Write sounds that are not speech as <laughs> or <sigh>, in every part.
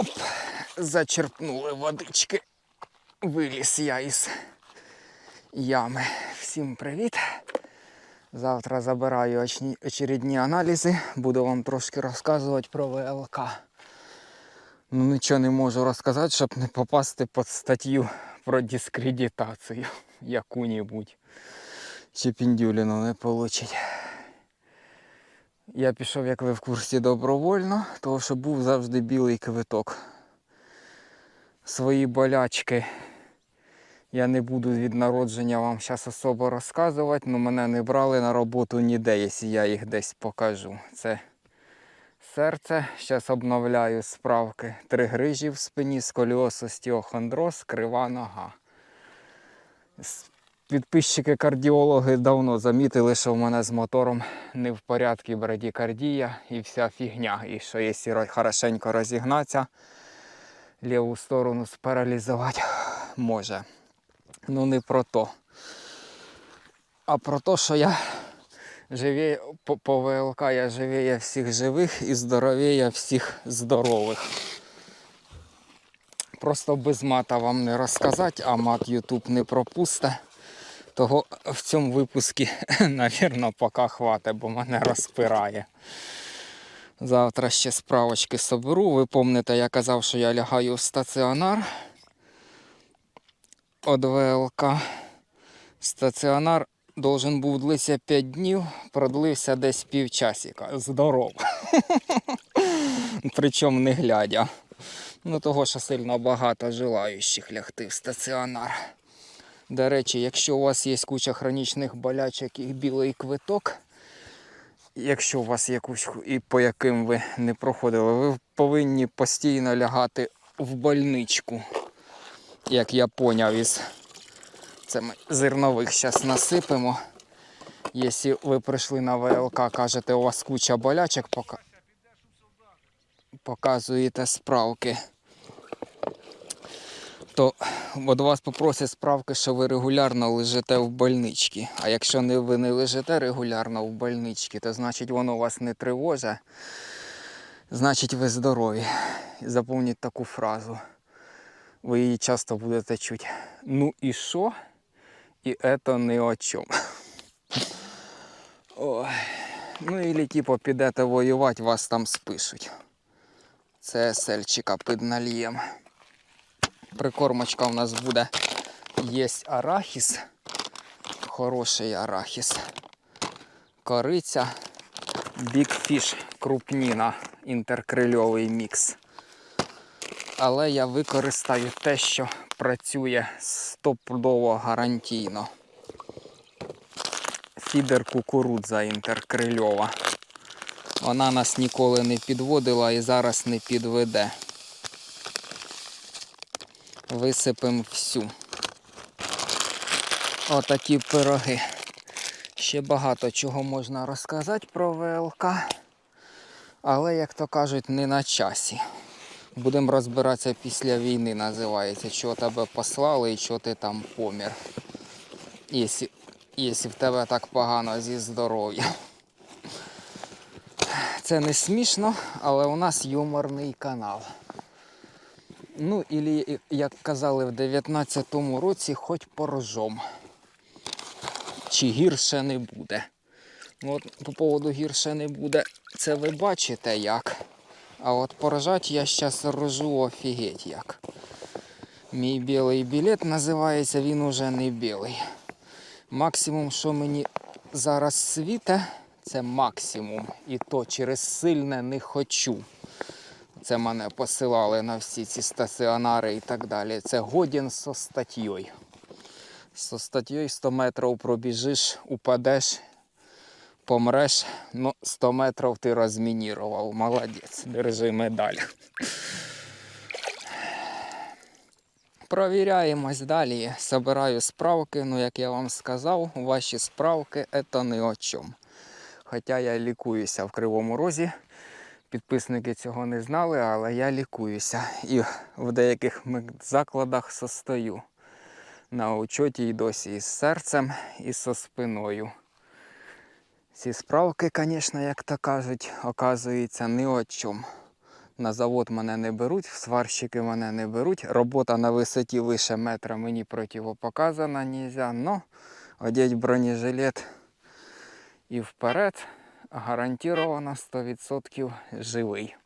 Оп! Зачерпнули водички. Виліз я із ями. Всім привіт. Завтра забираю очередні аналізи. Буду вам трошки розказувати про ВЛК. Ну, нічого не можу розказати, щоб не попасти під статтю про дискредитацію <laughs> яку-небудь. Чи піндюліну не получить. Я пішов, як ви в курсі, добровольно, тому що був завжди білий квиток. Свої болячки я не буду від народження вам зараз особо розказувати, але мене не брали на роботу ніде, якщо я їх десь покажу. Це серце, зараз обновляю справки. Три грижі в спині, сколіоз, остеохондроз, крива нога. Підписчики кардіологи давно замітили, що в мене з мотором не в порядку брадікардія і вся фігня. І що якщо ро- хорошенько розігнатися, ліву сторону спаралізувати може. Ну не про то. А про те, що я живі, по, по ВЛК я живіє всіх живих і здоровіє всіх здорових. Просто без мата вам не розказати, а мат YouTube не пропусте. Того в цьому випуску, <laughs> навірно, поки хватить, бо мене розпирає. Завтра ще справочки соберу. Ви пам'ятаєте, я казав, що я лягаю в стаціонар від ВЛК. Стаціонар должен був длитися 5 днів, продлився десь півчасика. Здоров. <laughs> Причому не глядя. Ну, того, що сильно багато желаючих лягти в стаціонар. До речі, якщо у вас є куча хронічних болячок і білий квиток, якщо у вас якусь і по яким ви не проходили, ви повинні постійно лягати в больничку. Як я поняв із це ми зернових зараз насипемо. Якщо ви прийшли на ВЛК, кажете, у вас куча болячок, пока... показуєте справки то від вас попросять справки, що ви регулярно лежите в больничці. А якщо не, ви не лежите регулярно в больничці, то значить воно вас не тривожить, значить ви здорові. І Запомніть таку фразу. Ви її часто будете чути. Ну і що? І це не о чому. Ой. Ну і типу підете воювати, вас там спишуть. Це сельчика під налієм прикормочка у нас буде. Є арахіс, хороший арахіс, кориця, бікфіш, крупніна, інтеркрильовий мікс. Але я використаю те, що працює стопудово гарантійно. Фідер кукурудза інтеркрильова. Вона нас ніколи не підводила і зараз не підведе висипемо всю. Отакі пироги. Ще багато чого можна розказати про ВЛК. Але, як то кажуть, не на часі. Будемо розбиратися після війни, називається, що тебе послали і що ти там помір. Якщо в тебе так погано зі здоров'ям. Це не смішно, але у нас юморний канал. Ну, і як казали в 19-му році, хоч порожом. Чи гірше не буде. Ну, От по поводу гірше не буде, це ви бачите як. А от поражати я зараз рожу офігеть як. Мій білий білет називається, він уже не білий. Максимум, що мені зараз світе, це максимум. І то через сильне не хочу. Це мене посилали на всі ці стаціонари і так далі. Це годін со статтєю. Со статтєю 100 метрів пробіжиш, упадеш, помреш, ну 100 метрів ти розмінірував. Молодець, держи медаль. Провіряємось далі. Собираю справки, ну як я вам сказав, ваші справки це не о чому. Хоча я лікуюся в Кривому Розі. Підписники цього не знали, але я лікуюся. І в деяких закладах состою. На учоті і досі із серцем, і со спиною. Ці справки, звісно, як то кажуть, оказується, ні о чому. На завод мене не беруть, в сварщики мене не беруть. Робота на висоті вище метра мені противопоказана нельзя. Но одеть бронежилет і вперед гарантовано 100% живий.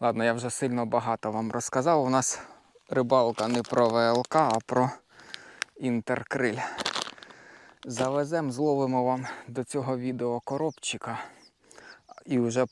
Ладно, я вже сильно багато вам розказав. У нас рибалка не про ВЛК, а про інтеркриль. Завеземо, зловимо вам до цього відео коробчика і вже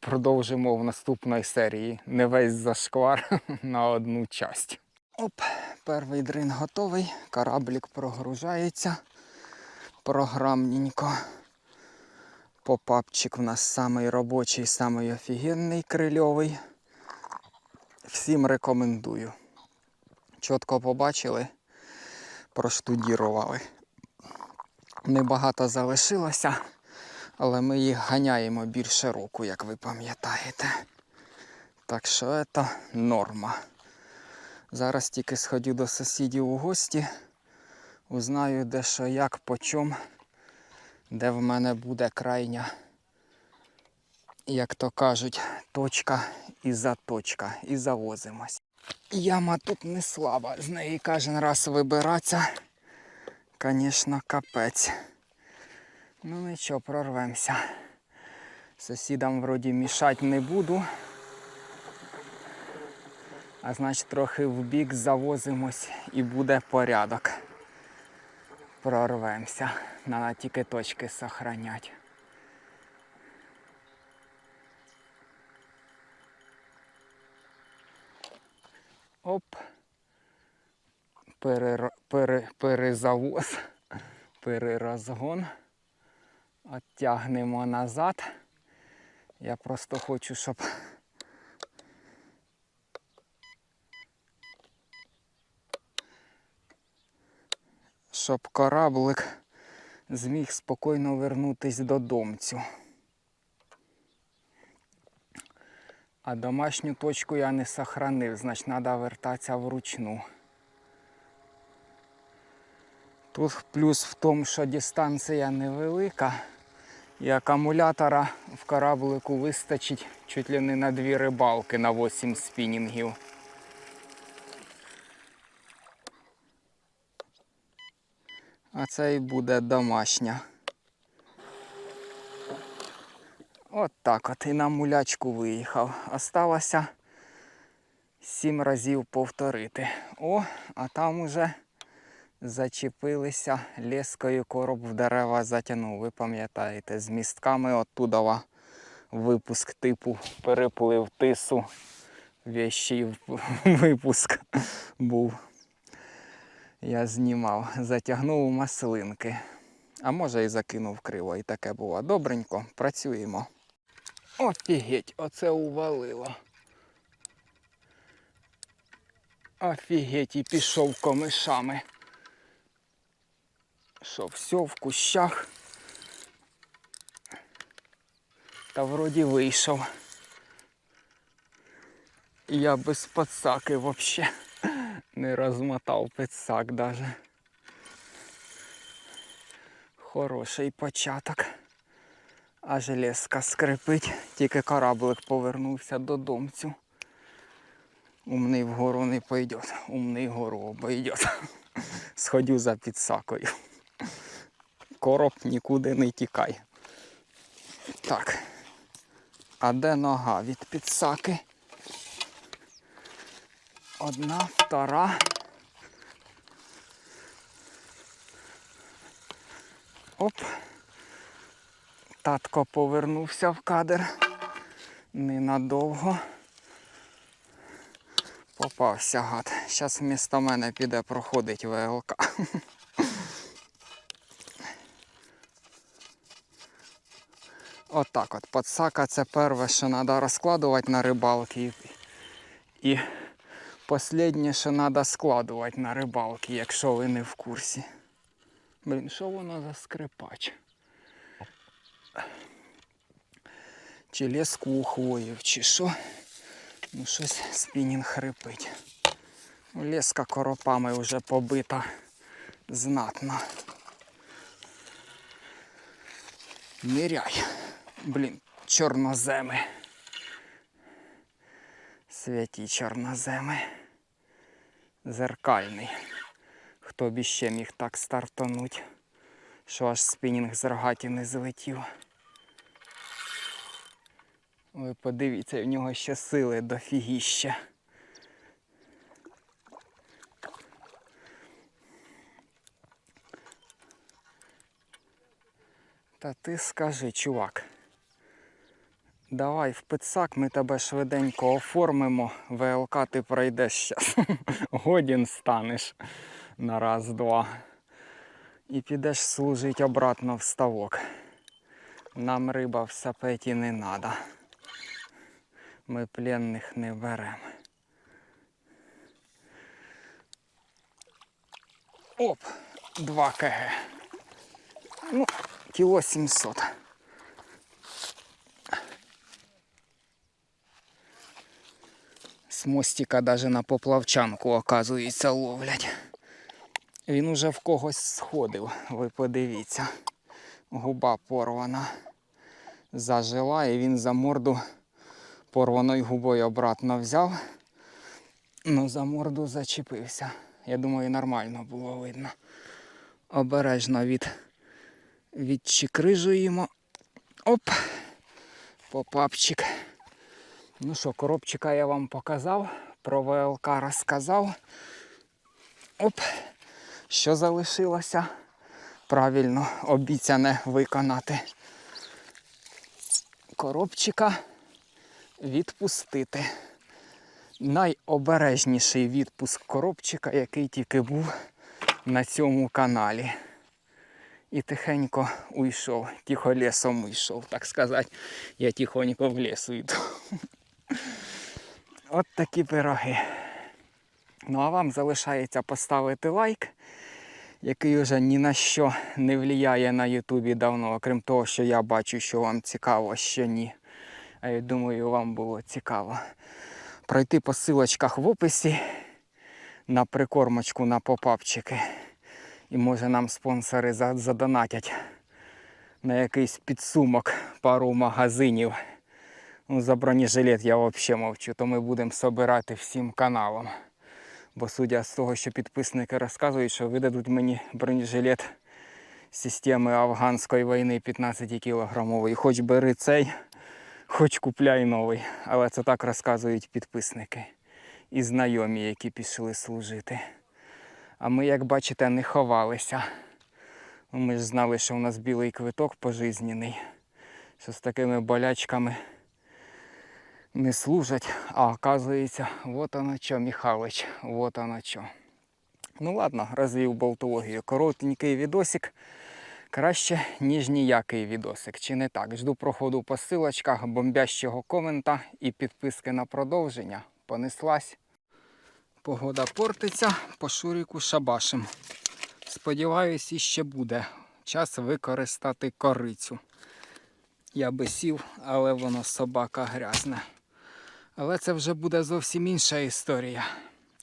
продовжимо в наступній серії. Не весь зашквар <laughs> на одну часть. Оп, перший дрин готовий, кораблік прогружається програмненько. Попапчик у нас самий робочий, самий офігенний крильовий. Всім рекомендую. Чітко побачили, проштудірували. Небагато залишилося, але ми їх ганяємо більше року, як ви пам'ятаєте. Так що це норма. Зараз тільки сходю до сусідів у гості, узнаю де що як, по чому, де в мене буде крайня, як то кажуть, точка і заточка. І завозимось. Яма тут не слаба, з неї кожен раз вибиратися. Звісно, капець. Ну нічого, прорвемося. Сусідам вроді мішати не буду. А значить трохи в бік завозимось і буде порядок. Прорвемося. Надо тільки точки сохранять. Оп. Перер... Пере... Перезавоз. Перерозгон. Оттягнемо назад. Я просто хочу, щоб щоб кораблик зміг спокійно вернутись додомцю. А домашню точку я не сохранив, значить треба вертатися вручну. Тут плюс в тому, що дистанція невелика і акумулятора в кораблику вистачить чуть ли не на дві рибалки на 8 спінінгів. А це і буде домашня. От так от і на мулячку виїхав. Осталося сім разів повторити. О, а там уже зачепилися лескою короб в дерева затягнув. Ви пам'ятаєте, з містками оттуда випуск типу переплив тису. Вещий <laughs> випуск був. Я знімав, <laughs> затягнув у маслинки. А може і закинув криво, і таке було. Добренько, працюємо. Офігеть, оце увалило. Офігеть, і пішов комишами. Що, все в кущах. Та вроді вийшов. Я без подсаки взагалі не розмотав підсак даже. Хороший початок. А железка скрипить, тільки кораблик повернувся додомцю. Умний вгору не пойде, умний вгору обойде. <laughs> Сходю за підсакою. Короб нікуди не тікай. Так. А де нога від підсаки? Одна, втора. Оп. Татко повернувся в кадр. Ненадовго. Попався гад. Зараз вмісто мене піде проходить ВЛК. <laughs> Отак от, подсака це перше, що треба розкладувати на рибалки. І Последнє, що треба складувати на рибалки, якщо ви не в курсі. Блін, що воно за скрипач? Чи леску ухвоїв, чи що? Ну щось спінінг хрипить. Леска коропами вже побита знатно. Міряй. Блін, чорноземи. Святі чорноземи. Зеркальний. Хто б іще міг так стартануть, що аж спінінг з рогатів не злетів. Ви подивіться, в нього ще сили дофігіще. Та ти скажи, чувак. Давай в пицак, ми тебе швиденько оформимо. ВЛК ти пройдеш щас. <laughs> Годін станеш на раз-два. І підеш служить обратно в ставок. Нам риба в сапеті не надо. Ми пленних не беремо. Оп, 2 кг. Ну, кіло 700. З мостика даже на поплавчанку, оказується, ловлять. Він уже в когось сходив, ви подивіться. Губа порвана. Зажила і він за морду порваною губою обратно взяв. Ну, за морду зачепився. Я думаю, нормально було видно. Обережно від, відчикрижуємо. Оп! Попапчик. Ну що, коробчика я вам показав, про ВЛК розказав. Оп, що залишилося? Правильно, обіцяне виконати. Коробчика відпустити. Найобережніший відпуск коробчика, який тільки був на цьому каналі. І тихенько уйшов, тихо лісом уйшов, так сказати. Я тихонько в лісу йду. От такі пироги. Ну а вам залишається поставити лайк, який вже ні на що не впливає на Ютубі давно, окрім того, що я бачу, що вам цікаво, що ні. А я думаю, вам було цікаво. Пройти по силочках в описі на прикормочку на попапчики. І може нам спонсори задонатять на якийсь підсумок пару магазинів. Ну, за бронежилет я взагалі мовчу, то ми будемо собирати всім каналом. Бо судя з того, що підписники розказують, що видадуть мені бронежилет системи афганської війни 15 кілограмовий. Хоч бери цей, хоч купляй новий. Але це так розказують підписники і знайомі, які пішли служити. А ми, як бачите, не ховалися. Ну, Ми ж знали, що у нас білий квиток пожизнений, що з такими болячками не служать, а оказується, вот оно що, Михалич, вот оно що. Ну ладно, розвів болтологію. Коротенький відосик. Краще, ніж ніякий відосик. Чи не так? Жду проходу по силочках, бомбящого комента і підписки на продовження. Понеслась. Погода портиться, по шуріку шабашим. Сподіваюсь, іще буде час використати корицю. Я би сів, але воно собака грязна. Але це вже буде зовсім інша історія.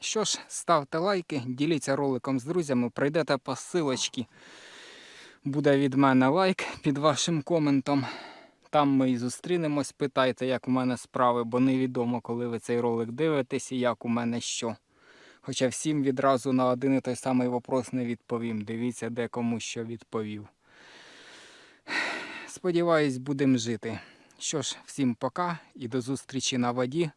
Що ж, ставте лайки, діліться роликом з друзями, прийдете по силочці. Буде від мене лайк під вашим коментом. Там ми і зустрінемось. Питайте, як у мене справи, бо невідомо, коли ви цей ролик дивитесь і як у мене що. Хоча всім відразу на один і той самий вопрос не відповім. Дивіться, де кому що відповів. Сподіваюсь, будемо жити. Що ж, всім пока і до зустрічі на воді